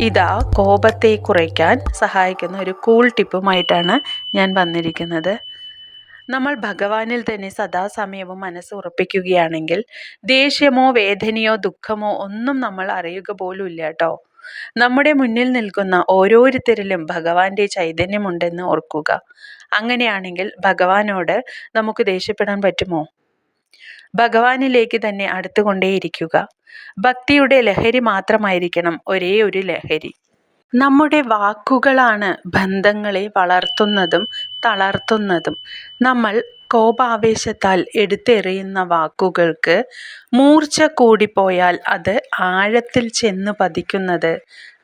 ഇതാ കോപത്തെ കുറയ്ക്കാൻ സഹായിക്കുന്ന ഒരു കൂൾ ടിപ്പുമായിട്ടാണ് ഞാൻ വന്നിരിക്കുന്നത്. നമ്മൾ ഭഗവാനിൽ തന്നെ സദാസമയവും മനസ്സ് ഉറപ്പിക്കുകയാണെങ്കിൽ ദേഷ്യമോ വേദനയോ ദുഃഖമോ ഒന്നും നമ്മൾ അറിയുക പോലും ഇല്ല കേട്ടോ. നമ്മുടെ മുന്നിൽ നിൽക്കുന്ന ഓരോരുത്തരിലും ഭഗവാന്റെ ചൈതന്യമുണ്ടെന്ന് ഓർക്കുക. അങ്ങനെയാണെങ്കിൽ ഭഗവാനോട് നമുക്ക് ദേഷ്യപ്പെടാൻ പറ്റുമോ? ഭഗവാനിലേക്ക് തന്നെ അടുത്തുകൊണ്ടേയിരിക്കുക. ഭക്തിയുടെ ലഹരി മാത്രമായിരിക്കണം ഒരേ ഒരു ലഹരി. നമ്മുടെ വാക്കുകളാണ് ബന്ധങ്ങളെ വളർത്തുന്നതും തളർത്തുന്നതും. നമ്മൾ കോപാവേശത്താൽ എടുത്തെറിയുന്ന വാക്കുകൾക്ക് മൂർച്ച കൂടിപ്പോയാൽ അത് ആഴത്തിൽ ചെന്ന് പതിക്കുന്നത്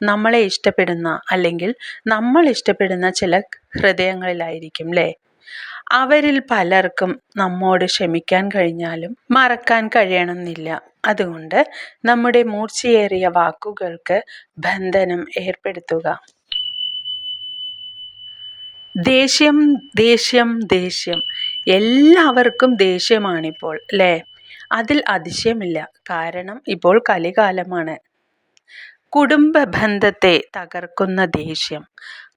നമ്മളെ ഇഷ്ടപ്പെടുന്ന അല്ലെങ്കിൽ നമ്മൾ ഇഷ്ടപ്പെടുന്ന ചില ഹൃദയങ്ങളിലായിരിക്കും അല്ലേ അവരിൽ പലർക്കും നമ്മോട് ക്ഷമിക്കാൻ കഴിഞ്ഞാലും മറക്കാൻ കഴിയണമെന്നില്ല. അതുകൊണ്ട് നമ്മുടെ മൂർച്ചയേറിയ വാക്കുകൾക്ക് ബന്ധനം ഏർപ്പെടുത്തുക. ദേഷ്യം ദേഷ്യം ദേഷ്യം. എല്ലാവർക്കും ദേഷ്യമാണിപ്പോൾ അല്ലേ? അതിൽ അതിശയമില്ല. കാരണം ഇപ്പോൾ കലികാലമാണ്. കുടുംബ ബന്ധത്തെ തകർക്കുന്ന ദേഷ്യം.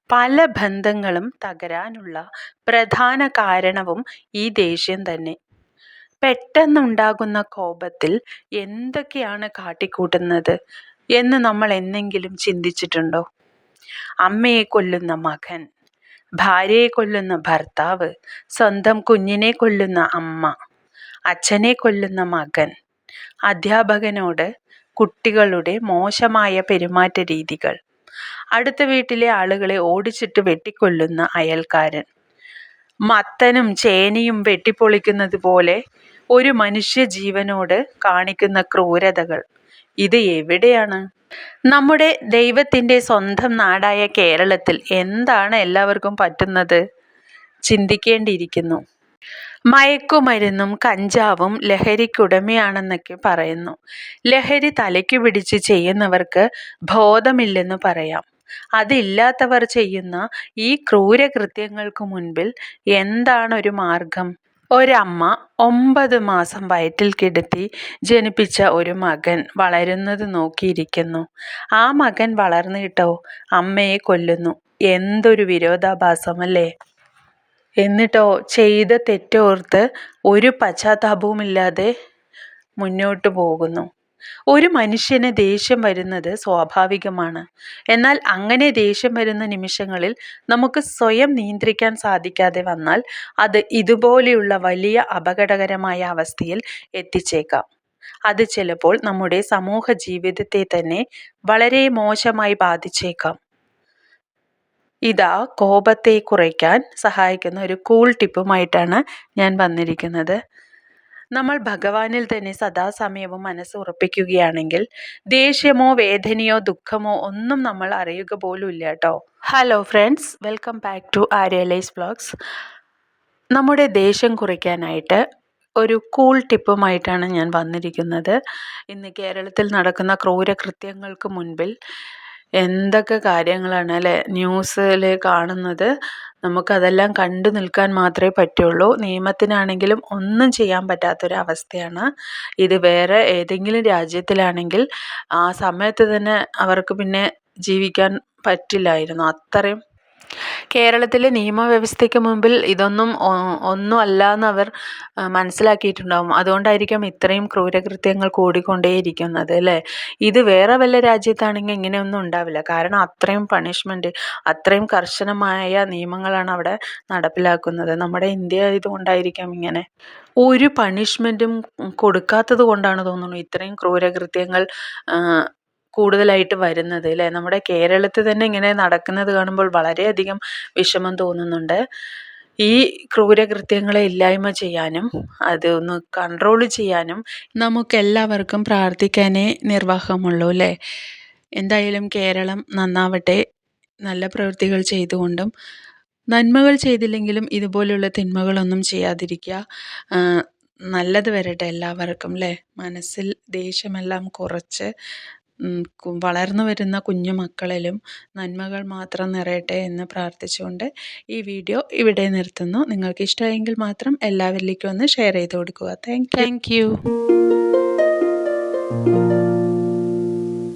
പല ബന്ധങ്ങളും തകരാനുള്ള പ്രധാന കാരണവും ഈ ദേഷ്യം തന്നെ. പെട്ടെന്നുണ്ടാകുന്ന കോപത്തിൽ എന്തൊക്കെയാണ് കാട്ടിക്കൂട്ടുന്നത് എന്ന് നമ്മൾ എന്നെങ്കിലും ചിന്തിച്ചിട്ടുണ്ടോ? അമ്മയെ കൊല്ലുന്ന മകൻ ഭാര്യയെ കൊല്ലുന്ന ഭർത്താവ് സ്വന്തം കുഞ്ഞിനെ കൊല്ലുന്ന അമ്മ അച്ഛനെ കൊല്ലുന്ന മകൻ അധ്യാപകനോട് കുട്ടികളുടെ മോശമായ പെരുമാറ്റ രീതികൾ അടുത്ത വീട്ടിലെ ആളുകളെ ഓടിച്ചിട്ട് വെട്ടിക്കൊല്ലുന്ന അയൽക്കാരൻ. മത്തനും ചേനയും വെട്ടിപ്പൊളിക്കുന്നത് പോലെ ഒരു മനുഷ്യ ജീവനോട് കാണിക്കുന്ന ക്രൂരതകൾ. ഇത് എവിടെയാണ്? നമ്മുടെ ദൈവത്തിന്റെ സ്വന്തം നാടായ കേരളത്തിൽ എന്താണ് എല്ലാവർക്കും പറ്റുന്നത്? ചിന്തിക്കേണ്ടിയിരിക്കുന്നു. മയക്കുമരുന്നും കഞ്ചാവും ലഹരിക്കുടമയാണെന്നൊക്കെ പറയുന്നു. ലഹരി തലയ്ക്ക് പിടിച്ച് ചെയ്യുന്നവർക്ക് ബോധമില്ലെന്ന് പറയാം. അതില്ലാത്തവർ ചെയ്യുന്ന ഈ ക്രൂരകൃത്യങ്ങൾക്ക് മുൻപിൽ എന്താണ് ഒരു മാർഗം? ഒരമ്മ ഒമ്പത് മാസം വയറ്റിൽ കിടത്തി ജനിപ്പിച്ച ഒരു മകൻ വളരുന്നത് നോക്കിയിരിക്കുന്നു. ആ മകൻ വളർന്നിട്ടോ അമ്മയെ കൊല്ലുന്നു. എന്തൊരു വിരോധാഭാസമല്ലേ? എന്നിട്ടോ ചെയ്ത തെറ്റോർത്ത് ഒരു പശ്ചാത്താപവുമില്ലാതെ മുന്നോട്ട് പോകുന്നു. ഒരു മനുഷ്യന് ദേഷ്യം വരുന്നത് സ്വാഭാവികമാണ്. എന്നാൽ അങ്ങനെ ദേഷ്യം വരുന്ന നിമിഷങ്ങളിൽ നമുക്ക് സ്വയം നിയന്ത്രിക്കാൻ സാധിക്കാതെ വന്നാൽ അത് ഇതുപോലെയുള്ള വലിയ അപകടകരമായ അവസ്ഥയിൽ എത്തിച്ചേക്കാം. അത് ചിലപ്പോൾ നമ്മുടെ സമൂഹ ജീവിതത്തെ തന്നെ വളരെ മോശമായി ബാധിച്ചേക്കാം. ഇതാ കോപത്തെ കുറയ്ക്കാൻ സഹായിക്കുന്ന ഒരു കൂൾ ടിപ്പുമായിട്ടാണ് ഞാൻ വന്നിരിക്കുന്നത്. നമ്മൾ ഭഗവാനിൽ തന്നെ സദാസമയവും മനസ്സ് ഉറപ്പിക്കുകയാണെങ്കിൽ ദേഷ്യമോ വേദനയോ ദുഃഖമോ ഒന്നും നമ്മൾ അറിയുക പോലും ഇല്ല കേട്ടോ. Hello friends welcome back to ആര്യലൈസ് blogs നമ്മുടെ ദേഷ്യം കുറയ്ക്കാനായിട്ട് ഒരു കൂൾ ടിപ്പുമായിട്ടാണ് ഞാൻ വന്നിരിക്കുന്നത്. ഇന്ന് കേരളത്തിൽ നടക്കുന്ന ക്രൂരകൃത്യങ്ങൾക്ക് മുൻപിൽ എന്തൊക്കെ കാര്യങ്ങളാണ് അല്ലേ ന്യൂസിൽ കാണുന്നത്? നമുക്കതെല്ലാം കണ്ടു നിൽക്കാൻ മാത്രമേ പറ്റുള്ളൂ. നിയമത്തിനാണെങ്കിലും ഒന്നും ചെയ്യാൻ പറ്റാത്തൊരവസ്ഥയാണ്. ഇത് വേറെ ഏതെങ്കിലും രാജ്യത്തിലാണെങ്കിൽ ആ സമയത്ത് തന്നെ അവർക്ക് പിന്നെ ജീവിക്കാൻ പറ്റില്ലായിരുന്നു. അത്രയും കേരളത്തിലെ നിയമവ്യവസ്ഥയ്ക്ക് മുമ്പിൽ ഇതൊന്നും ഒന്നും അല്ല അവർ മനസ്സിലാക്കിയിട്ടുണ്ടാവും. അതുകൊണ്ടായിരിക്കാം ഇത്രയും ക്രൂരകൃത്യങ്ങൾ കൂടിക്കൊണ്ടേയിരിക്കുന്നത് അല്ലേ? ഇത് വേറെ വല്ല രാജ്യത്താണെങ്കിൽ ഇങ്ങനെയൊന്നും ഉണ്ടാവില്ല. കാരണം അത്രയും പണിഷ്മെന്റ് അത്രയും കർശനമായ നിയമങ്ങളാണ് അവിടെ നടപ്പിലാക്കുന്നത്. നമ്മുടെ ഇന്ത്യ ഇതുകൊണ്ടായിരിക്കാം ഇങ്ങനെ. ഒരു പണിഷ്മെന്റും കൊടുക്കാത്തത് കൊണ്ടാണ് തോന്നുന്നു ഇത്രയും ക്രൂരകൃത്യങ്ങൾ കൂടുതലായിട്ട് വരുന്നത് അല്ലേ? നമ്മുടെ കേരളത്തിൽ തന്നെ ഇങ്ങനെ നടക്കുന്നത് കാണുമ്പോൾ വളരെയധികം വിഷമം തോന്നുന്നുണ്ട്. ഈ ക്രൂരകൃത്യങ്ങളെ ഇല്ലായ്മ ചെയ്യാനും അത് ഒന്ന് കൺട്രോൾ ചെയ്യാനും നമുക്കെല്ലാവർക്കും പ്രാർത്ഥിക്കാനേ നിർവാഹമുള്ളൂ അല്ലേ? എന്തായാലും കേരളം നന്നാവട്ടെ. നല്ല പ്രവൃത്തികൾ ചെയ്തുകൊണ്ടും നന്മകൾ ചെയ്തില്ലെങ്കിലും ഇതുപോലെയുള്ള തിന്മകളൊന്നും ചെയ്യാതിരിക്കുക. നല്ലത് വരട്ടെ എല്ലാവർക്കും അല്ലേ? മനസ്സിൽ ദേഷ്യമെല്ലാം കുറച്ച് വളർന്നു വരുന്ന കുഞ്ഞു മക്കളിലും നന്മകൾ മാത്രം നിറയട്ടെ എന്ന് പ്രാർത്ഥിച്ചുകൊണ്ട് ഈ വീഡിയോ ഇവിടെ നിർത്തുന്നു. നിങ്ങൾക്ക് ഇഷ്ടമായെങ്കിൽ മാത്രം എല്ലാവരിലേക്കും ഒന്ന് ഷെയർ ചെയ്ത് കൊടുക്കുക. Thank thank you